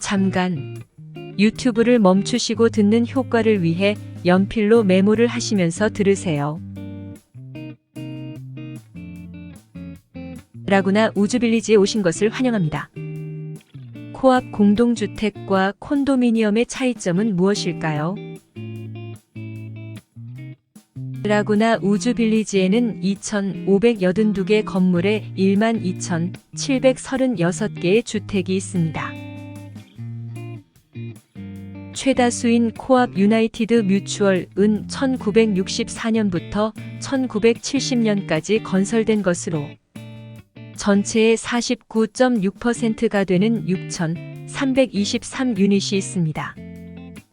잠깐 유튜브를 멈추시고 듣는 효과를 위해 연필로 메모를 하시면서 들으세요. 라구나 우주빌리지에 오신 것을 환영합니다. 코앞 공동주택과 콘도미니엄의 차이점은 무엇일까요? 라구나 우주 빌리지에는 2,582개 건물에 12,736개의 주택이 있습니다. 최다수인 코앞 유나이티드 뮤추얼은 1964년부터 1970년까지 건설된 것으로 전체의 49.6%가 되는 6,323 유닛이 있습니다.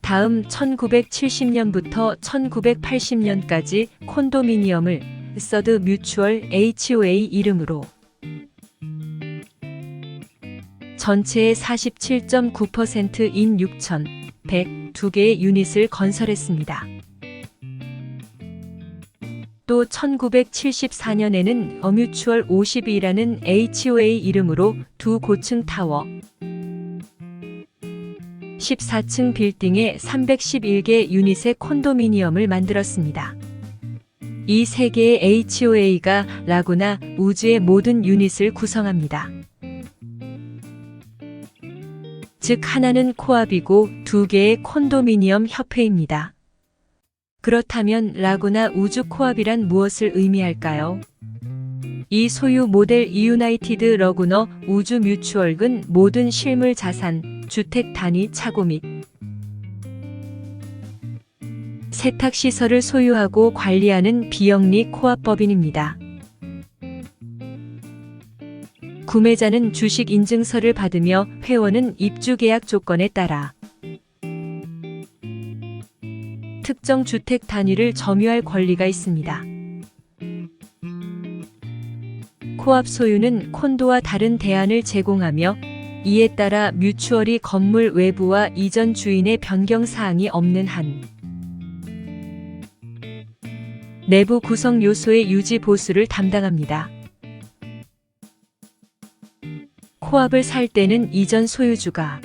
다음 1970년부터 1980년까지 콘도미니엄을 서드 뮤추얼 HOA 이름으로 전체의 47.9%인 6,102개의 유닛을 건설했습니다. 또 1974년에는 어뮤추얼 52라는 HOA 이름으로 두 고층 타워, 14층 빌딩에 311개 유닛의 콘도미니엄을 만들었습니다. 이 세 개의 HOA가 라구나 우주의 모든 유닛을 구성합니다. 즉 하나는 코압이고 두 개의 콘도미니엄 협회입니다. 그렇다면 라구나 우주 코압이란 무엇을 의미할까요? 이 소유 모델 이유나이티드 러구너 우주 뮤추얼은 모든 실물 자산, 주택 단위 차고 및 세탁 시설을 소유하고 관리하는 비영리 코압 법인입니다. 구매자는 주식 인증서를 받으며 회원은 입주 계약 조건에 따라 특정 주택 단위를 점유할 권리가 있습니다. 코압 소유는 콘도와 다른 대안을 제공하며 이에 따라 뮤추얼이 건물 외부와 이전 주인의 변경 사항이 없는 한 내부 구성 요소의 유지 보수를 담당합니다. 코압을 살 때는 이전 소유주가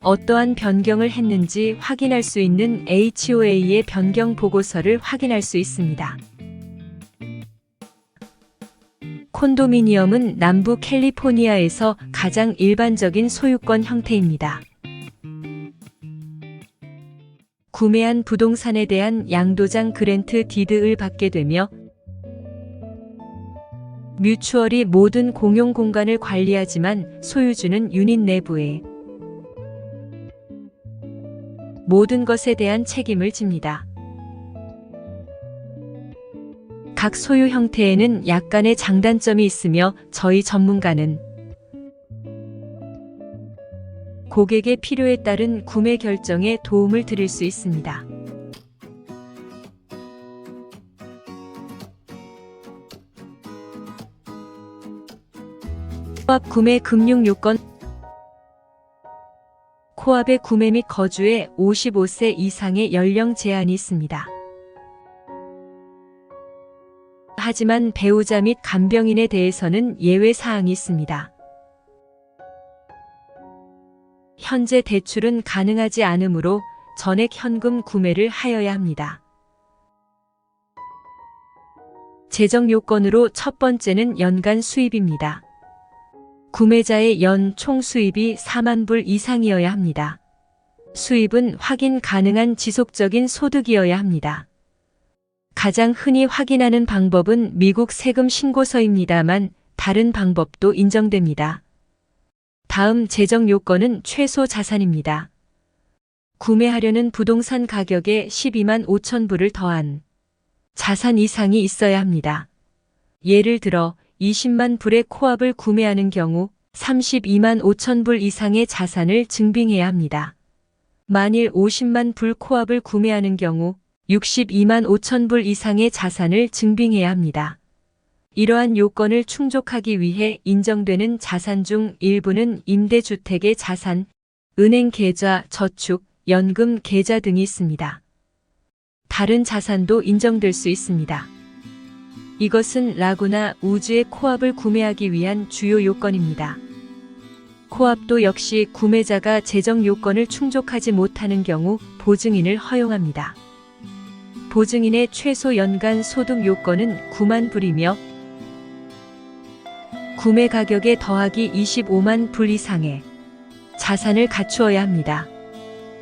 어떠한 변경을 했는지 확인할 수 있는 HOA의 변경 보고서를 확인할 수 있습니다. 콘도미니엄은 남부 캘리포니아에서 가장 일반적인 소유권 형태입니다. 구매한 부동산에 대한 양도장 그랜트 디드을 받게 되며 뮤추얼이 모든 공용 공간을 관리하지만 소유주는 유닛 내부에 모든 것에 대한 책임을 집니다. 각 소유 형태에는 약간의 장단점이 있으며 저희 전문가는 고객의 필요에 따른 구매 결정에 도움을 드릴 수 있습니다. 코압 구매 금융 요건 코압의 구매 및 거주에 55세 이상의 연령 제한이 있습니다. 하지만 배우자 및 간병인에 대해서는 예외 사항이 있습니다. 현재 대출은 가능하지 않으므로 전액 현금 구매를 하여야 합니다. 재정 요건으로 첫 번째는 연간 수입입니다. 구매자의 연 총 수입이 4만 불 이상이어야 합니다. 수입은 확인 가능한 지속적인 소득이어야 합니다. 가장 흔히 확인하는 방법은 미국 세금 신고서입니다만 다른 방법도 인정됩니다. 다음 재정 요건은 최소 자산입니다. 구매하려는 부동산 가격에 12만 5천 불을 더한 자산 이상이 있어야 합니다. 예를 들어 20만 불의 코압을 구매하는 경우 32만 5천 불 이상의 자산을 증빙해야 합니다. 만일 50만 불 코압을 구매하는 경우 62만 5천 불 이상의 자산을 증빙해야 합니다. 이러한 요건을 충족하기 위해 인정되는 자산 중 일부는 임대주택의 자산, 은행 계좌, 저축, 연금 계좌 등이 있습니다. 다른 자산도 인정될 수 있습니다. 이것은 라구나 우즈의 코압을 구매하기 위한 주요 요건입니다. 코압도 역시 구매자가 재정 요건을 충족하지 못하는 경우 보증인을 허용합니다. 보증인의 최소 연간 소득 요건은 9만 불이며 구매 가격에 더하기 25만 불 이상의 자산을 갖추어야 합니다.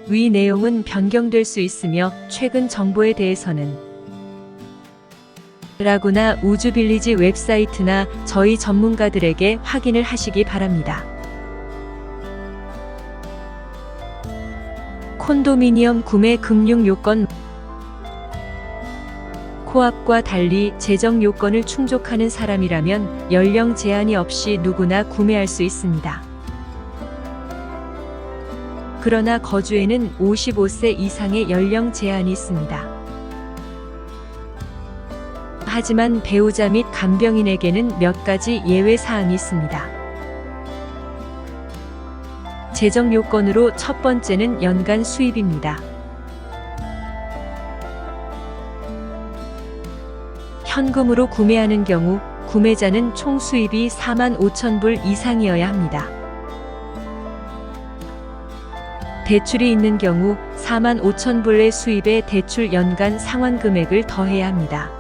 위 내용은 변경될 수 있으며 최근 정보에 대해서는 라구나 우주빌리지 웹사이트나 저희 전문가들에게 확인을 하시기 바랍니다. 콘도미니엄 구매 금융 요건 코압과 달리 재정 요건을 충족하는 사람이라면 연령 제한이 없이 누구나 구매할 수 있습니다. 그러나 거주에는 55세 이상의 연령 제한이 있습니다. 하지만 배우자 및 간병인에게는 몇 가지 예외 사항이 있습니다. 재정 요건으로 첫 번째는 연간 수입입니다. 현금으로 구매하는 경우 구매자는 총 수입이 4만 5천 불 이상이어야 합니다. 대출이 있는 경우 4만 5천 불의 수입에 대출 연간 상환 금액을 더해야 합니다.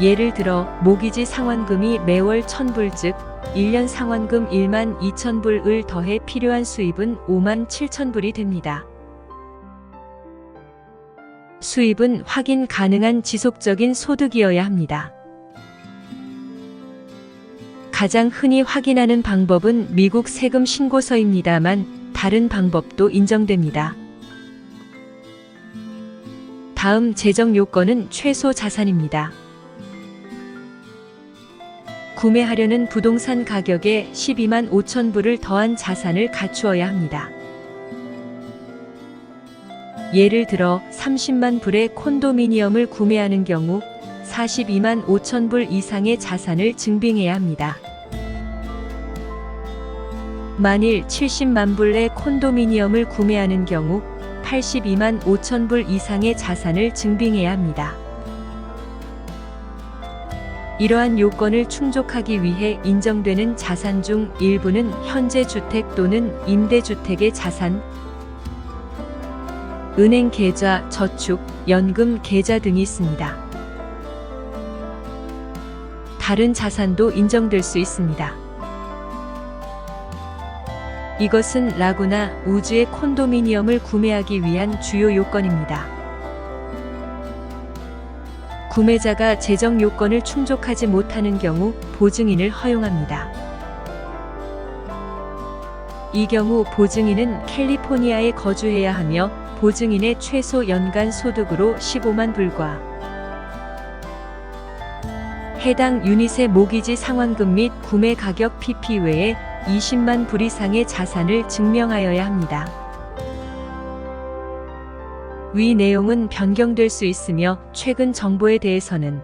예를 들어 모기지 상환금이 매월 1000불 즉 1년 상환금 1만 2천 불을 더해 필요한 수입은 5만 7천 불이 됩니다. 수입은 확인 가능한 지속적인 소득이어야 합니다. 가장 흔히 확인하는 방법은 미국 세금 신고서입니다만 다른 방법도 인정됩니다. 다음 재정 요건은 최소 자산입니다. 구매하려는 부동산 가격에 12만 5천 불을 더한 자산을 갖추어야 합니다. 예를 들어 30만 불의 콘도미니엄을 구매하는 경우 42만 5천 불 이상의 자산을 증빙해야 합니다. 만일 70만 불의 콘도미니엄을 구매하는 경우 82만 5천 불 이상의 자산을 증빙해야 합니다. 이러한 요건을 충족하기 위해 인정되는 자산 중 일부는 현재 주택 또는 임대주택의 자산, 은행 계좌, 저축, 연금 계좌 등이 있습니다. 다른 자산도 인정될 수 있습니다. 이것은 라구나 우주의 콘도미니엄을 구매하기 위한 주요 요건입니다. 구매자가 재정 요건을 충족하지 못하는 경우 보증인을 허용합니다. 이 경우 보증인은 캘리포니아에 거주해야 하며 보증인의 최소 연간 소득으로 15만 불과 해당 유닛의 모기지 상환금 및 구매 가격 PP 외에 20만 불 이상의 자산을 증명하여야 합니다. 위 내용은 변경될 수 있으며 최근 정보에 대해서는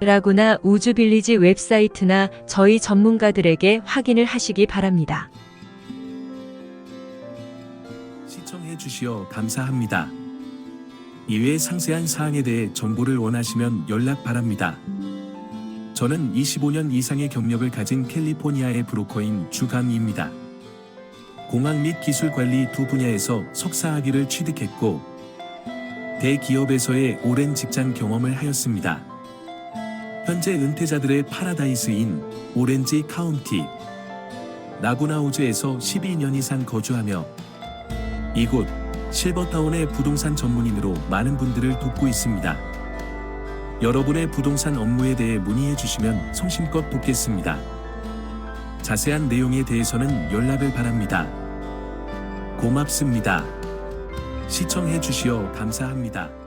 라구나 우주빌리지 웹사이트나 저희 전문가들에게 확인을 하시기 바랍니다. 시청해 주시어 감사합니다. 이외 상세한 사항에 대해 정보를 원하시면 연락 바랍니다. 저는 25년 이상의 경력을 가진 캘리포니아의 브로커인 주강입니다. 공학 및 기술 관리 두 분야에서 석사학위를 취득했고 대기업에서의 오랜 직장 경험을 하였습니다. 현재 은퇴자들의 파라다이스인 오렌지 카운티 나구나우즈에서 12년 이상 거주하며 이곳 실버타운의 부동산 전문인으로 많은 분들을 돕고 있습니다. 여러분의 부동산 업무에 대해 문의해 주시면 성심껏 돕겠습니다. 자세한 내용에 대해서는 연락을 바랍니다. 고맙습니다. 시청해 주시어 감사합니다.